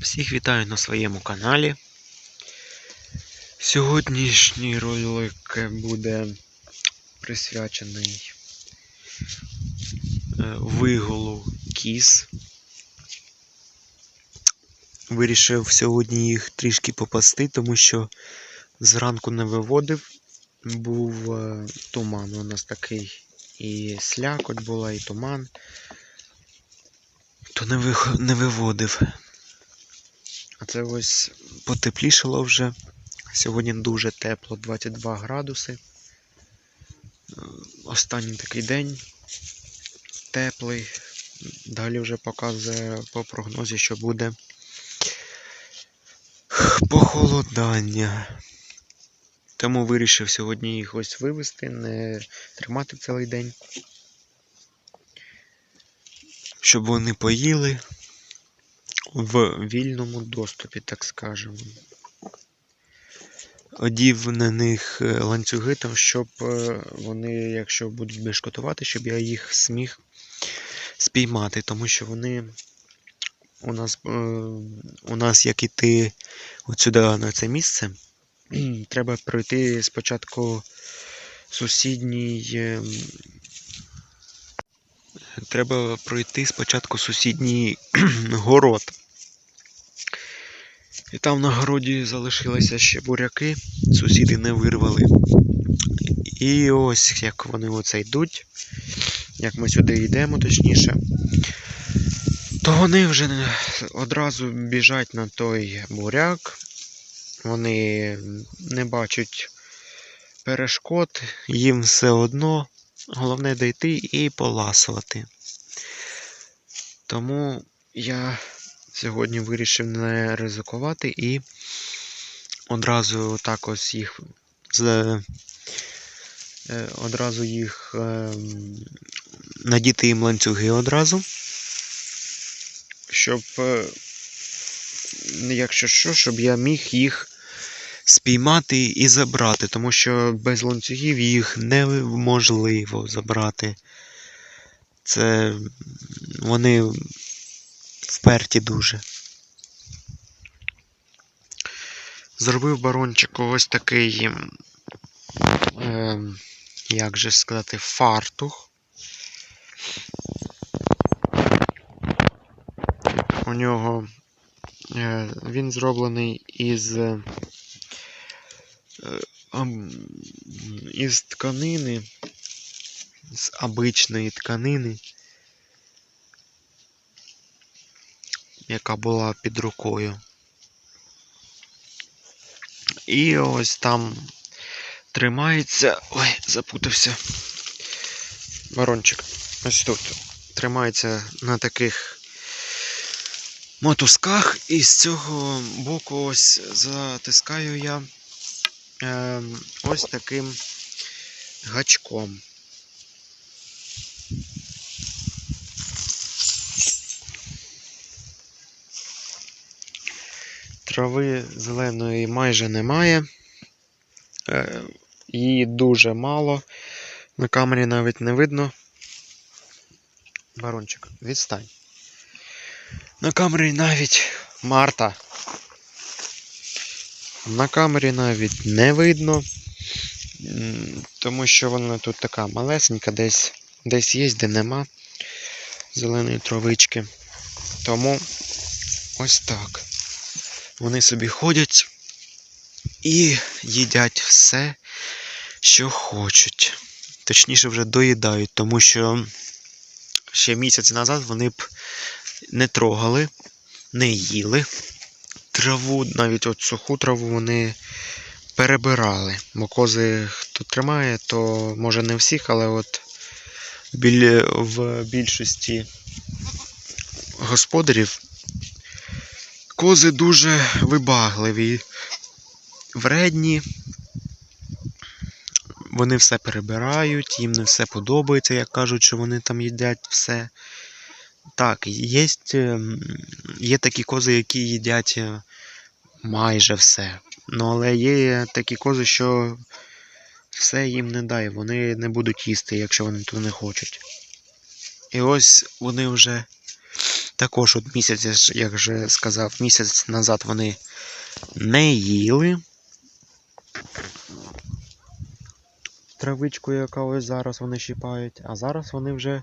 Всіх вітаю на своєму каналі. Сьогоднішній ролик буде присвячений е, виголу кіз. Вирішив сьогодні їх трішки попасти, тому що зранку не виводив. Був е, туман у нас такий. І слякоть була, і туман. То не, виводив. А це ось потеплішало вже. Сьогодні дуже тепло, 22 градуси. Е, Останній такий день теплий. Далі вже показує по прогнозі, що буде похолодання. Тому вирішив сьогодні їх ось вивезти, не тримати цілий день. Щоб вони поїли в вільному доступі, так скажемо. Одів на них е, ланцюги, щоб е, вони, якщо будуть бешкотувати, щоб я їх зміг спіймати, тому що вони у нас, е, у нас як іти от сюди на це місце, треба пройти спочатку сусідній. Треба пройти спочатку сусідній город. І там на городі залишилися ще буряки, сусіди не вирвали. І ось як вони оце йдуть, як ми сюди йдемо, точніше, то вони вже одразу біжать на той буряк. Вони не бачать перешкод, їм все одно. Головне дійти і поласувати. Тому я сьогодні вирішив не ризикувати і одразу так ось їх е, одразу їх е, надіти їм ланцюги одразу. Щоб, е, якщо що, щоб я міг їх спіймати і забрати, тому що без ланцюгів їх неможливо забрати. Це вони вперті дуже. Зробив барончику ось такий, е, як же сказати, фартух. У нього е, він зроблений із, із тканини, з обичної тканини. яка була під рукою. І ось там тримається. Ой, запутався. Барончик. Ось тут. Тримається на таких мотузках, і з цього боку ось затискаю я е, ось таким гачком. Трави зеленої майже немає. Е, Її дуже мало. На камері навіть не видно. Барончик, відстань. На камері навіть Марта. На камері навіть не видно, тому що вона тут така малесенька, десь, десь є, де нема зеленої травички. Тому ось так. Вони собі ходять і їдять все, що хочуть. Точніше, вже доїдають, тому що ще місяць назад вони б не трогали, не їли траву, навіть от суху траву вони перебирали. Бо кози хто тримає, то може не всіх, але от біль- в більшості господарів Кози дуже вибагливі, вредні. Вони все перебирають, їм не все подобається, як кажуть, що вони там їдять все. Так, є, є такі кози, які їдять е, майже все. Ну, але є такі кози, що все їм не дай, вони не будуть їсти, якщо вони того не хочуть. І ось вони вже Також от місяць, як вже сказав, місяць назад вони не їли. Травичку, яка ось зараз вони щипають, а зараз вони вже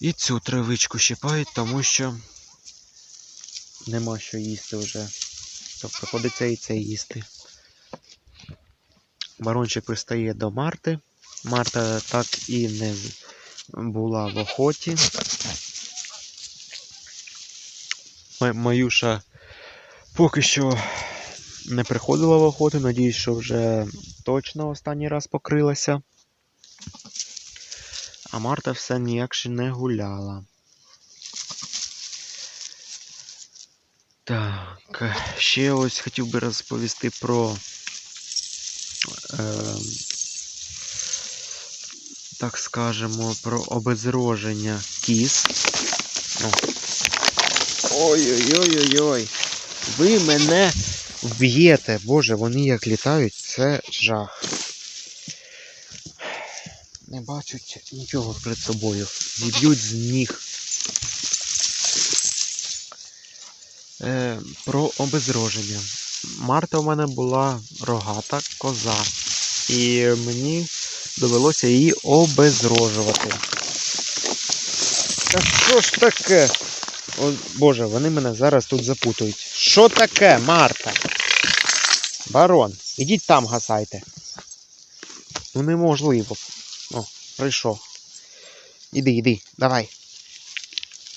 і цю травичку щипають, тому що нема що їсти вже. Тобто приходиться і це їсти. Барончик пристає до Марти. Марта так і не була в охоті. Маюша поки що не приходила в охоту. Надіюсь, що вже точно останній раз покрилася. А Марта все ніяк ще не гуляла. Так, ще ось хотів би розповісти про. Е, так скажемо, про обезроження кіз. Ой-ой-ой-ой-ой. Ви мене вб'єте. Боже, вони як літають, це жах. Не бачать нічого перед собою. Зіб'ють з ніг. Про обезроження. Марта у мене була рогата коза. І мені довелося її обезрожувати. Та що ж таке? О, Боже, вони мене зараз тут запутують. Що таке, Марта? Барон, ідіть там гасайте. Ну неможливо. О, прийшов. Іди, іди, давай.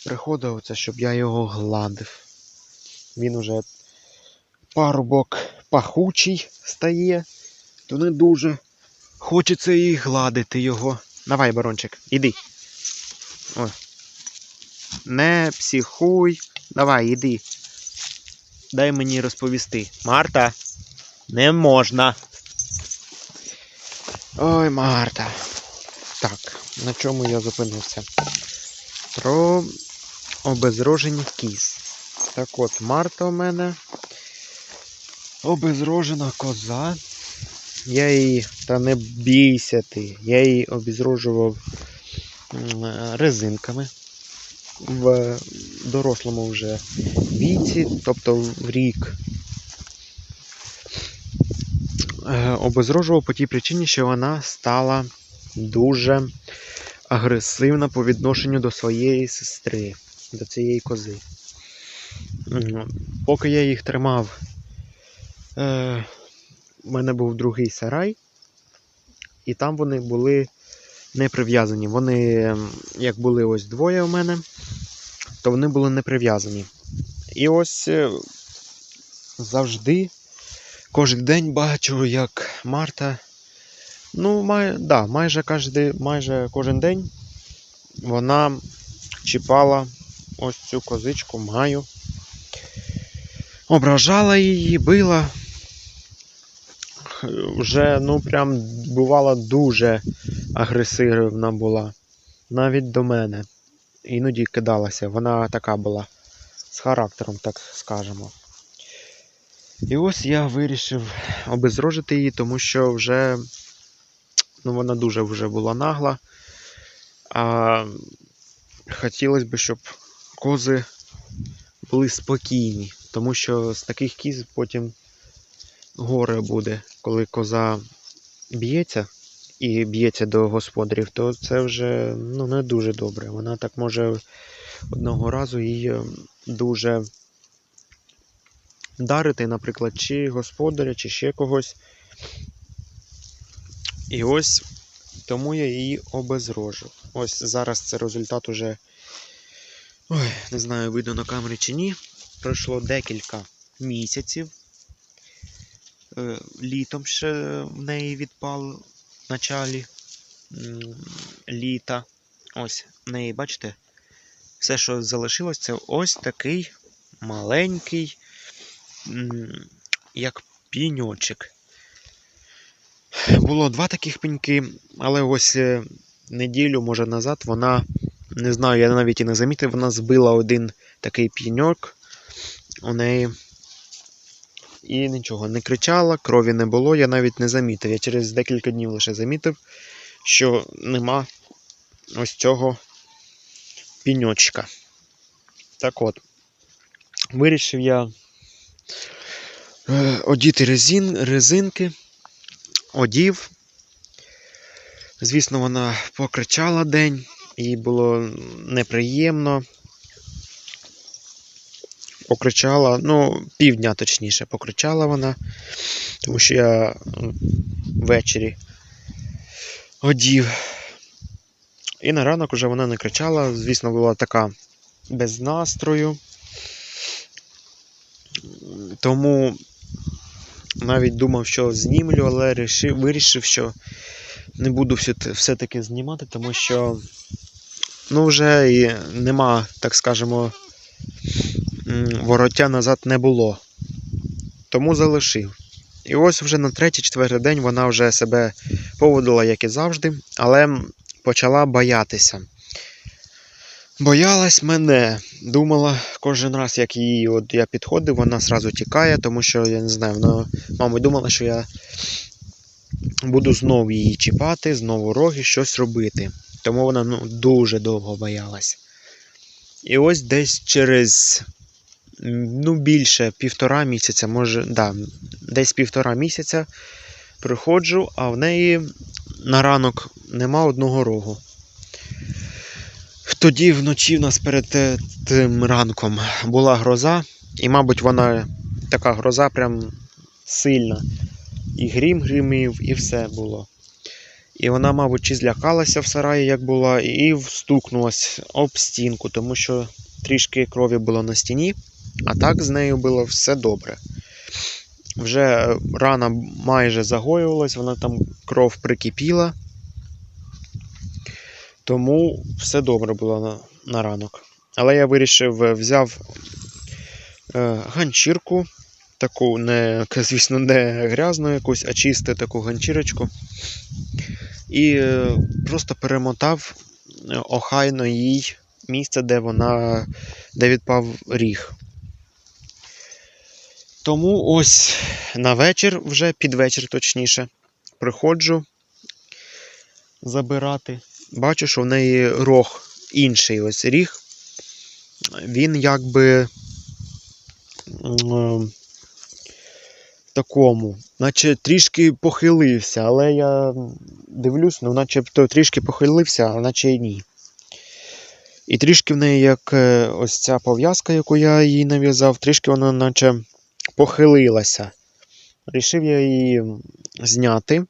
Приходив оце, щоб я його гладив. Він уже парубок пахучий стає, то не дуже. Хочеться і гладити його. Давай, барончик, іди. Ой. Не психуй. Давай, іди. Дай мені розповісти. Марта, не можна. Ой, Марта. Так, на чому я зупинився? Про обезрожені кіз. Так от, Марта у мене обезрожена коза. Я її, та не бійся ти, я її обезрожував е, резинками в дорослому вже віці, тобто в рік. Е, Обезрожував по тій причині, що вона стала дуже агресивна по відношенню до своєї сестри, до цієї кози. М, Поки я їх тримав, е, у мене був другий сарай, і там вони були не прив'язані. Вони, як були ось двоє у мене, то вони були не прив'язані. І ось е, завжди, кожен день бачу, як Марта. Ну, май, да, майже, кожен, майже кожен день вона чіпала ось цю козичку маю. Ображала її, била. Вже, ну, прям бувала дуже агресивна була. Навіть до мене. Іноді кидалася. Вона така була з характером, так скажемо. І ось я вирішив обезрожити її, тому що вже ну, вона дуже вже була нагла. А хотілося б, щоб кози були спокійні, тому що з таких кіз потім горе буде, коли коза б'ється і б'ється до господарів, то це вже ну, не дуже добре. Вона так може одного разу її дуже дарити, наприклад, чи господаря, чи ще когось. І ось тому я її обезрожив. Ось зараз це результат уже. Ой, не знаю, видно на камері чи ні. Пройшло декілька місяців. Е, Літом ще в неї відпал в началі літа. Ось в неї, бачите, все, що залишилось, це ось такий маленький, як піньочок. Було два таких пеньки, але ось е, неділю, може назад, вона, не знаю, я навіть і не замітив, вона збила один такий піньок у неї. І нічого, не кричала, крові не було, я навіть не замітив. Я через декілька днів лише замітив, що нема ось цього піньочка. Так от, вирішив я е, одіти резин, резинки, одів. Звісно, вона покричала день, їй було неприємно. Покричала, ну, півдня точніше, покричала вона, тому що я ввечері одів. І на ранок вже вона не кричала, звісно, була така без настрою. Тому навіть думав, що знімлю, але рішив, вирішив, що не буду все- все-таки знімати, тому що ну, вже і нема, так скажемо, вороття назад не було. Тому залишив. І ось вже на третій-четвертий день вона вже себе поводила, як і завжди, але почала боятися. Боялась мене. Думала, кожен раз, як її от я підходив, вона зразу тікає, тому що я не знаю, вона, мабуть, думала, що я буду знову її чіпати, знову роги, щось робити. Тому вона ну, дуже довго боялась. І ось десь через ну, більше півтора місяця, може, да, десь півтора місяця приходжу, а в неї на ранок нема одного рогу. Тоді вночі в нас перед тим ранком була гроза, і, мабуть, вона така гроза прям сильна. І грім гримів, і все було. І вона, мабуть, чи злякалася в сараї, як була, і встукнулась об стінку, тому що трішки крові було на стіні, а так з нею було все добре. Вже рана майже загоювалась, вона там кров прикипіла. Тому все добре було на, на ранок. Але я вирішив, е, взяв е, ганчірку, таку, не, звісно, не грязну якусь, а чисту таку ганчірочку. І е, просто перемотав е, охайно їй місце, де вона, де відпав ріг. Тому ось на вечір, вже під вечір точніше, приходжу забирати. Бачу, що в неї рог інший ось ріг. Він якби м, такому, наче трішки похилився, але я дивлюсь, ну начебто трішки похилився, а наче і ні. І трішки в неї, як е, ось ця пов'язка, яку я їй нав'язав, трішки вона наче похилилася. Рішив я її зняти.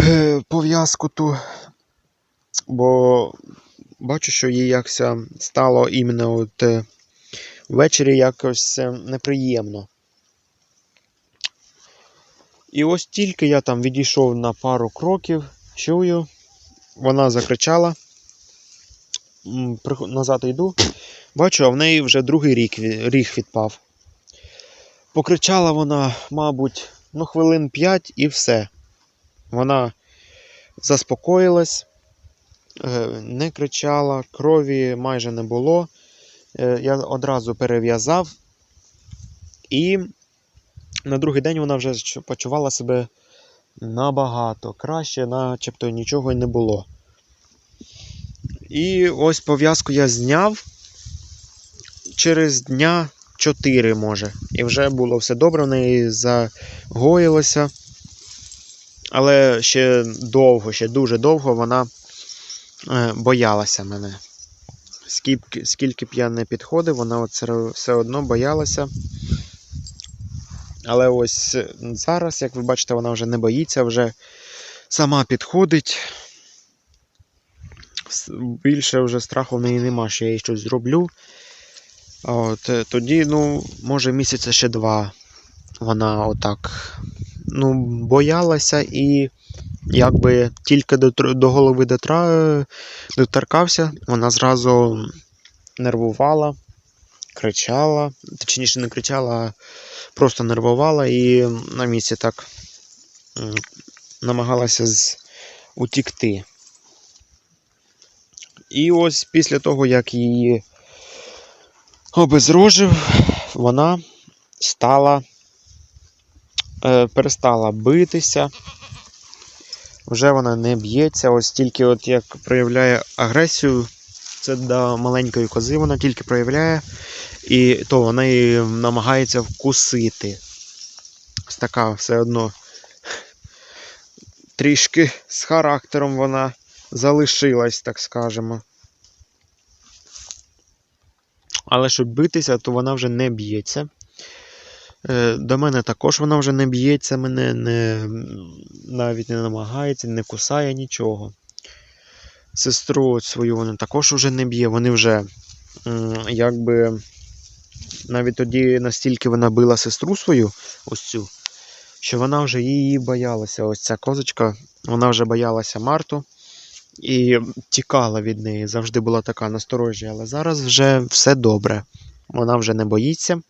Е, Пов'язку ту, бо бачу, що їй якось стало іменно от е, ввечері якось неприємно. І ось тільки я там відійшов на пару кроків, чую, вона закричала. Назад йду, бачу, а в неї вже другий рік, ріг відпав. Покричала вона, мабуть, ну, хвилин 5 і все. Вона заспокоїлась, е, не кричала, крові майже не було. Е, Я одразу перев'язав, і на другий день вона вже почувала себе набагато краще, начебто нічого й не було. І ось пов'язку я зняв через дня 4, може. І вже було все добре, в неї загоїлося. Але ще довго, ще дуже довго вона е, боялася мене. Скільки, б я не підходив, вона все одно боялася. Але ось е, зараз, як ви бачите, вона вже не боїться, вже сама підходить. Більше вже страху в неї нема, що я їй щось зроблю. От, е, тоді, ну, може, місяця ще два вона отак ну, боялася і якби тільки до, до голови дотра, доторкався, вона зразу нервувала, кричала, точніше не кричала, а просто нервувала і на місці так намагалася з... утікти. І ось після того, як її обезрожив, вона стала, е, перестала битися. Вже вона не б'ється, ось тільки от як проявляє агресію, Це до маленької кози вона тільки проявляє, і то вона її намагається вкусити. Ось така все одно трішки з характером вона залишилась, так скажемо. Але щоб битися, то вона вже не б'ється. Е, До мене також вона вже не б'ється, мене не, навіть не намагається, не кусає нічого. Сестру свою вона також вже не б'є, вони вже якби навіть тоді настільки вона била сестру свою, ось цю, що вона вже її боялася. Ось ця козочка, вона вже боялася Марту і тікала від неї. Завжди була така насторожі, але зараз вже все добре. Вона вже не боїться.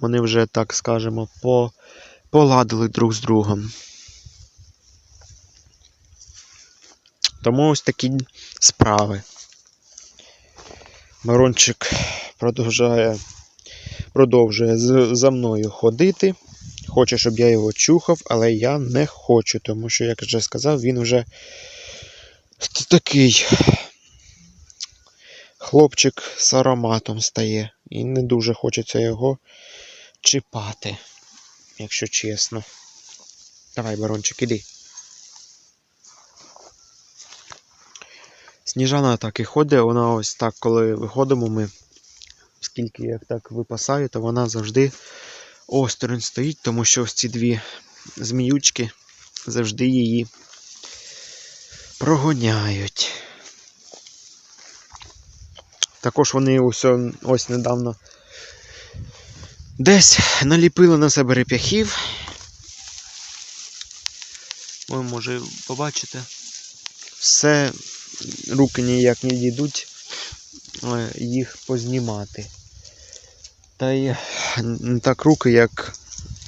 Вони вже, так скажемо, по, поладили друг з другом. Тому ось такі справи. Марончик продовжує, продовжує за мною ходити. Хоче, щоб я його чухав, але я не хочу, тому що, як вже сказав, він вже такий хлопчик з ароматом стає. І не дуже хочеться його чіпати, якщо чесно. Давай, барончик, іди. Сніжана так і ходить, вона ось так, коли виходимо ми, скільки я так випасаю, то вона завжди осторонь стоїть, тому що ось ці дві зміючки завжди її прогоняють. Також вони ось, ось недавно десь наліпили на себе реп'яхів. Ви може побачите. Все, руки ніяк не дійдуть е, їх познімати. Та й не так руки, як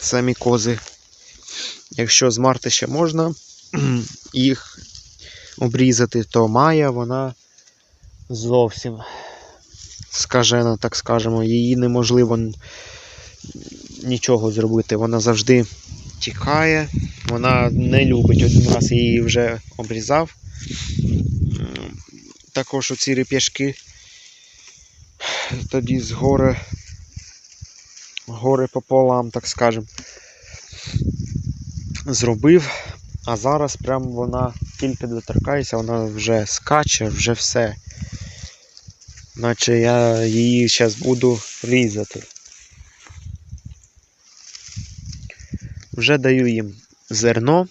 самі кози. Якщо з Марти ще можна їх обрізати, то Майя вона зовсім скажена, так скажемо, її неможливо нічого зробити. Вона завжди тікає, вона не любить. Один раз її вже обрізав. Також оці реп'яшки тоді з гори, гори пополам, так скажемо, зробив. А зараз прям вона тільки доторкається, вона вже скаче, вже все. Наче я її зараз буду різати. Вже даю їм зерно.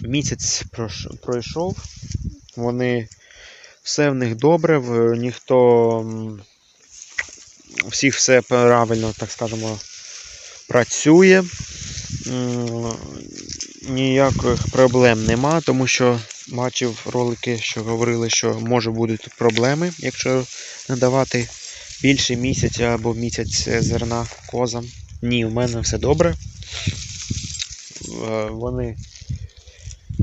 Місяць пройшов. Вони все в них добре, в- ніхто всіх все правильно, так скажемо, працює. Ніяких проблем нема, тому що бачив ролики, що говорили, що може будуть проблеми, якщо надавати більше місяця або місяць зерна козам. Ні, у мене все добре. Е, Вони.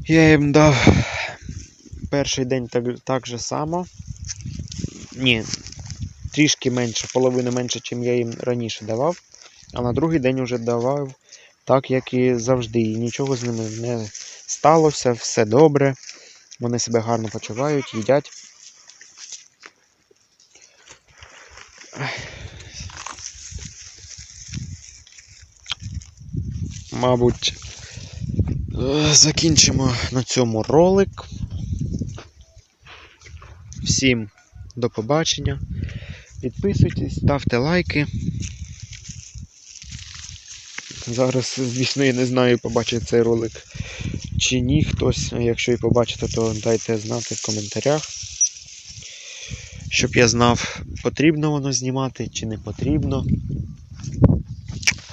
Я їм дав перший день так, так же само. Ні, трішки менше, половину менше, ніж я їм раніше давав. А на другий день вже давав так, як і завжди. І нічого з ними не сталося, все добре. Вони себе гарно почувають, їдять. Мабуть, е, закінчимо на цьому ролик. Всім до побачення. Підписуйтесь, ставте лайки. Зараз, звісно, я не знаю, побачить цей ролик чи ні хтось. Якщо і побачите, то дайте знати в коментарях. Щоб я знав, потрібно воно знімати чи не потрібно.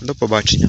До побачення.